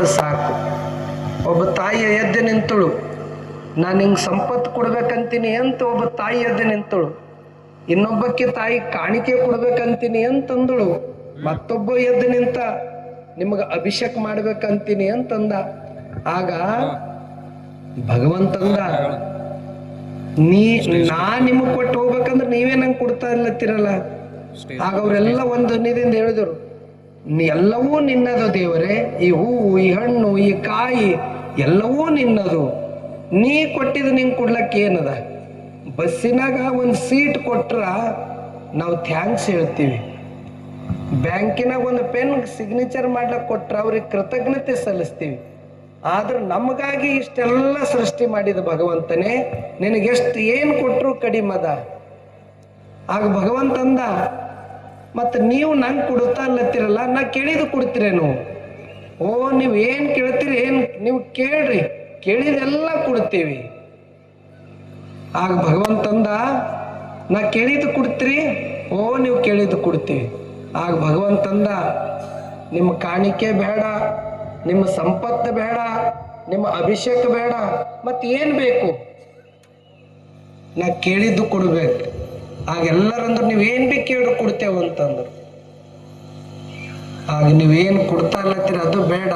ಅದು ಸಾಕು. ಒಬ್ಬ ತಾಯಿ ಎದ್ದು ನಿಂತಳು. ನಾನು ನಿಂಗೆ ಸಂಪತ್ತು ಕೊಡ್ಬೇಕಂತೀನಿ ಅಂತ ಒಬ್ಬ ತಾಯಿ ಎದ್ದು ನಿಂತಳು. ಇನ್ನೊಬ್ಬಕ್ಕೆ ತಾಯಿ ಕಾಣಿಕೆ ಕೊಡ್ಬೇಕಂತೀನಿ ಅಂತಂದಳು. ಮತ್ತೊಬ್ಬ ಎದ್ದು ನಿಂತ, ನಿಮಗೆ ಅಭಿಷೇಕ ಮಾಡ್ಬೇಕಂತೀನಿ ಅಂತಂದ. ಆಗ ಭಗವಂತಂದ, ನೀ, ನಾ ನಿಮಗ್ ಕೊಟ್ಟು ಹೋಗ್ಬೇಕಂದ್ರೆ ನೀವೇ ನಂಗೆ ಕೊಡ್ತಾ ಇಲ್ಲತ್ತಿರಲ್ಲ ಆಗ ಅವರೆಲ್ಲ ಒಂದು ನಿಧಿಯಿಂದ ಹೇಳಿದರು ಎಲ್ಲವೂ ನಿನ್ನದು ದೇವರೇ, ಈ ಹೂವು, ಈ ಹಣ್ಣು, ಈ ಕಾಯಿ ಎಲ್ಲವೂ ನಿನ್ನದು. ನೀ ಕೊಟ್ಟಿದ ನಿಂಗೆ ಕೊಡ್ಲಕ್ಕೆ ಏನದ? ಬಸ್ಸಿನಾಗ ಒಂದು ಸೀಟ್ ಕೊಟ್ರ ನಾವು ಥ್ಯಾಂಕ್ಸ್ ಹೇಳ್ತೀವಿ. ಬ್ಯಾಂಕಿನಾಗ ಒಂದು ಪೆನ್ ಸಿಗ್ನೇಚರ್ ಮಾಡ್ಲಕ್ಕೆ ಕೊಟ್ರ ಅವ್ರಿಗೆ ಕೃತಜ್ಞತೆ ಸಲ್ಲಿಸ್ತೀವಿ. ಆದ್ರೆ ನಮಗಾಗಿ ಇಷ್ಟೆಲ್ಲ ಸೃಷ್ಟಿ ಮಾಡಿದ ಭಗವಂತನೇ, ನಿನಗೆಷ್ಟು ಏನು ಕೊಟ್ಟರು ಕಡಿಮದ ಆಗ ಭಗವಂತಂದ ಮತ್ತು ನೀವು ನಂಗೆ ಕೊಡುತ್ತಾ ಅಲ್ಲತ್ತಿರಲ್ಲ, ನಾ ಕೇಳಿದು ಕೊಡ್ತೀರೇನು? ಓ ನೀವು ಏನು ಕೇಳ್ತೀರಿ, ಏನು ನೀವು ಕೇಳ್ರಿ, ಕೇಳಿದೆಲ್ಲ ಕೊಡ್ತೀವಿ. ಆಗ ಭಗವಂತಂದ ನಾ ಕೇಳಿದ್ದು ಕೊಡ್ತೀರಿ ಓ ನೀವು ಕೇಳಿದ್ದು ಕೊಡ್ತೀವಿ. ಆಗ ಭಗವಂತಂದ ನಿಮ್ಮ ಕಾಣಿಕೆ ಬೇಡ, ನಿಮ್ಮ ಸಂಪತ್ತು ಬೇಡ, ನಿಮ್ಮ ಅಭಿಷೇಕ ಬೇಡ, ಮತ್ತೆ ಏನು ಬೇಕು? ನಾ ಕೇಳಿದ್ದು ಕೊಡ್ಬೇಕು. ಆಗ ಎಲ್ಲರಂದ್ರೆ ನೀವೇನ್ ಬೇಕು ಕೇಳಿ ಕೊಡ್ತೇವಂತಂದ್ರು. ಆಗ ನೀವೇನು ಕೊಡ್ತಾ ಇಲ್ಲತ್ತೀರ ಅದು ಬೇಡ.